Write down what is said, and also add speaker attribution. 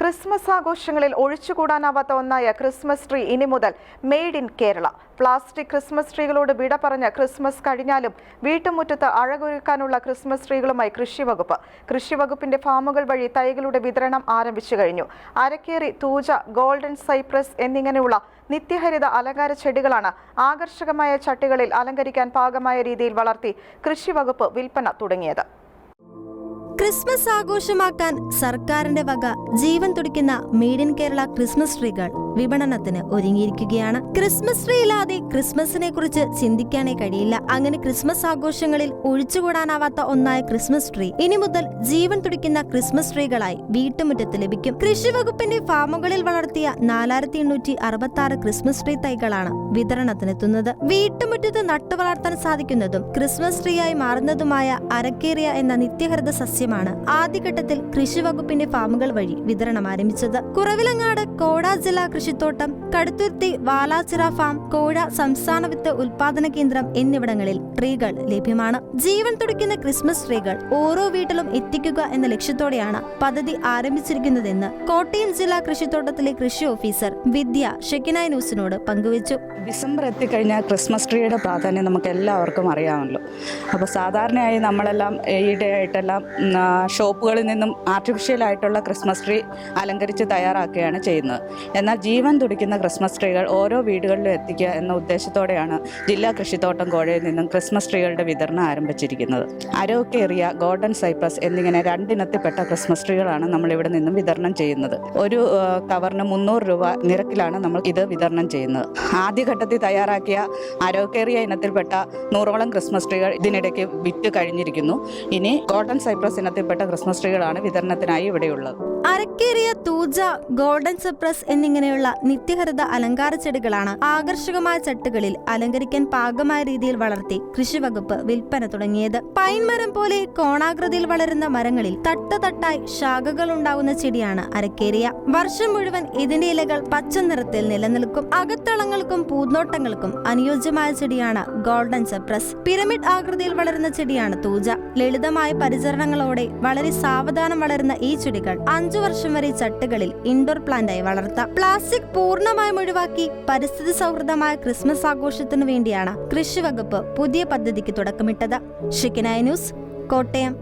Speaker 1: Christmas ആഘോഷങ്ങളിൽ ഒഴിച്ചുകൂടാനാവാത്ത ഒന്നായ ക്രിസ്മസ് ട്രീ ഇനി മുതൽ made in Kerala. Plastic Christmas ട്രീകളോട് വിട പറഞ്ഞ ക്രിസ്മസ് കഴിഞ്ഞാലും വീട്ടുമുറ്റത്ത് അഴകൊരുക്കാനുള്ള ക്രിസ്മസ് ട്രീകളുമായി കൃഷിവകുപ്പ്. കൃഷിവകുപ്പിന്റെ ഫാമുകൾ വഴി തൈകളുടെ വിതരണം ആരംഭിച്ചു കഴിഞ്ഞു. അരക്കേറി തൂജ ഗോൾഡൻ സൈപ്രസ് എന്നിങ്ങനെയുള്ള നിത്യഹരിത അലങ്കാര ചെടികളാണ് ആകർഷകമായ ചട്ടികളിൽ അലങ്കരിക്കാൻ പാകമായ രീതിയിൽ വളർത്തി കൃഷിവകുപ്പ് വിൽപ്പന തുടങ്ങിയത്.
Speaker 2: ക്രിസ്മസ് ആഘോഷമാക്കാൻ സർക്കാരിന്റെ വക ജീവൻ തുടിക്കുന്ന മെയ്ഡ് ഇൻ കേരള ക്രിസ്മസ് ട്രീകൾ വിപണനത്തിന് ഒരുങ്ങിയിരിക്കുകയാണ്. ക്രിസ്മസ് ട്രീ ഇല്ലാതെ ക്രിസ്മസിനെ കുറിച്ച് ചിന്തിക്കാനേ കഴിയില്ല. അങ്ങനെ ക്രിസ്മസ് ആഘോഷങ്ങളിൽ ഒഴിച്ചുകൂടാനാവാത്ത ഒന്നായ ക്രിസ്മസ് ട്രീ ഇനി മുതൽ ജീവൻ തുടിക്കുന്ന ക്രിസ്മസ് ട്രീകളായി വീട്ടുമുറ്റത്ത് ലഭിക്കും. കൃഷി വകുപ്പിന്റെ ഫാമുകളിൽ വളർത്തിയ നാലായിരത്തി എണ്ണൂറ്റി അറുപത്തി ആറ് ക്രിസ്മസ് ട്രീ തൈകളാണ് വിതരണത്തിനെത്തുന്നത്. വീട്ടുമുറ്റത്ത് നട്ടുവളർത്താൻ സാധിക്കുന്നതും ക്രിസ്മസ് ട്രീയായി മാറുന്നതുമായ അരക്കേറിയ എന്ന നിത്യഹരിത സസ്യമാണ് ആദ്യഘട്ടത്തിൽ കൃഷി വകുപ്പിന്റെ ഫാമുകൾ വഴി വിതരണം ആരംഭിച്ചത്. കുറവിലങ്ങാട് കോടാ ജില്ലാ കൃഷിത്തോട്ടം കടുത്തുരുത്തി വാലാച്ചിറ ഫാം കോഴ സംസ്ഥാന വിത്ത് ഉൽപാദന കേന്ദ്രം എന്നിവിടങ്ങളിൽ ട്രീകൾ ലഭ്യമാണ്. ജീവൻ തുടിക്കുന്ന ക്രിസ്മസ് ട്രീകൾ ഓരോ വീട്ടിലും എത്തിക്കുക എന്ന ലക്ഷ്യത്തോടെയാണ് പദ്ധതി ആരംഭിച്ചിരിക്കുന്നതെന്ന് കോട്ടയം ജില്ലാ കൃഷിത്തോട്ടത്തിലെ കൃഷി ഓഫീസർ വിദ്യ ഷെക്കിന ന്യൂസിനോട് പങ്കുവച്ചു.
Speaker 3: ഡിസംബർ എത്തിക്കഴിഞ്ഞാൽ ക്രിസ്മസ് ട്രീയുടെ പ്രാധാന്യം നമുക്ക് എല്ലാവർക്കും അറിയാമല്ലോ. അപ്പോൾ സാധാരണയായി നമ്മളെല്ലാം ഈയിടെ ആയിട്ടെല്ലാം ഷോപ്പുകളിൽ നിന്നും ആർട്ടിഫിഷ്യൽ ആയിട്ടുള്ള ക്രിസ്മസ് ട്രീ അലങ്കരിച്ച് തയ്യാറാക്കുകയാണ് ചെയ്യുന്നത്. എന്നാൽ ജീവൻ തുടിക്കുന്ന ക്രിസ്മസ് ട്രീകൾ ഓരോ വീടുകളിലും എത്തിക്കുക എന്ന ഉദ്ദേശത്തോടെയാണ് ജില്ലാ കൃഷിത്തോട്ടം കോഴയിൽ നിന്നും ക്രിസ്മസ് ട്രീകളുടെ വിതരണം ആരംഭിച്ചിരിക്കുന്നത്. അരോക്കേറിയ ഗോൾഡൻ സൈപ്രസ് എന്നിങ്ങനെ രണ്ടിനത്തിൽപ്പെട്ട ക്രിസ്മസ് ട്രീകളാണ് നമ്മൾ ഇവിടെ നിന്നും വിതരണം ചെയ്യുന്നത്. ഒരു കവറിന് മുന്നൂറ് രൂപ നിരക്കിലാണ് നമ്മൾ ഇത് വിതരണം ചെയ്യുന്നത്. ആദ്യഘട്ടത്തിൽ തയ്യാറാക്കിയ അരോക്കേറിയ ഇനത്തിൽപ്പെട്ട നൂറോളം ക്രിസ്മസ് ട്രീകൾ ഇതിനിടയ്ക്ക് വിറ്റ് കഴിഞ്ഞിരിക്കുന്നു. ഇനി ഗോൾഡൻ സൈപ്രസ് ഇനത്തിൽപ്പെട്ട ക്രിസ്മസ് ട്രീകളാണ് വിതരണത്തിനായി ഇവിടെയുള്ളത്.
Speaker 2: അരക്കേറിയ തൂജ ഗോൾഡൻ സപ്രസ് എന്നിങ്ങനെയുള്ള നിത്യഹരിത അലങ്കാര ചെടികളാണ് ആകർഷകമായ ചട്ടുകളിൽ അലങ്കരിക്കാൻ പാകമായ രീതിയിൽ വളർത്തി കൃഷിവകുപ്പ് വിൽപ്പന തുടങ്ങിയത്. പൈൻ മരം പോലെ കോണാകൃതിയിൽ വളരുന്ന മരങ്ങളിൽ തട്ട് തട്ടായി ശാഖകൾ ഉണ്ടാകുന്ന ചെടിയാണ് അരക്കേറിയ. വർഷം മുഴുവൻ ഇതിന്റെ ഇലകൾ പച്ച നിറത്തിൽ നിലനിൽക്കും. അകത്തളങ്ങൾക്കും പൂന്തോട്ടങ്ങൾക്കും അനുയോജ്യമായ ചെടിയാണ് ഗോൾഡൻ സപ്രസ്. പിരമിഡ് ആകൃതിയിൽ വളരുന്ന ചെടിയാണ് തൂജ. ലളിതമായ പരിചരണങ്ങളോടെ വളരെ സാവധാനം വളരുന്ന ഈ ചെടികൾ അഞ്ചു വർഷം വരെ ചട്ടുകളിൽ ഇൻഡോർ പ്ലാന്റായി വളർത്താം. പ്ലാസ്റ്റിക് പൂർണമായും ഒഴിവാക്കി പരിസ്ഥിതി സൗഹൃദമായ ക്രിസ്മസ് ആഘോഷത്തിനു വേണ്ടിയാണ് കൃഷി വകുപ്പ് പുതിയ പദ്ധതിക്ക് തുടക്കമിട്ടത്. ഷിക്കിനായ ന്യൂസ് കോട്ടയം.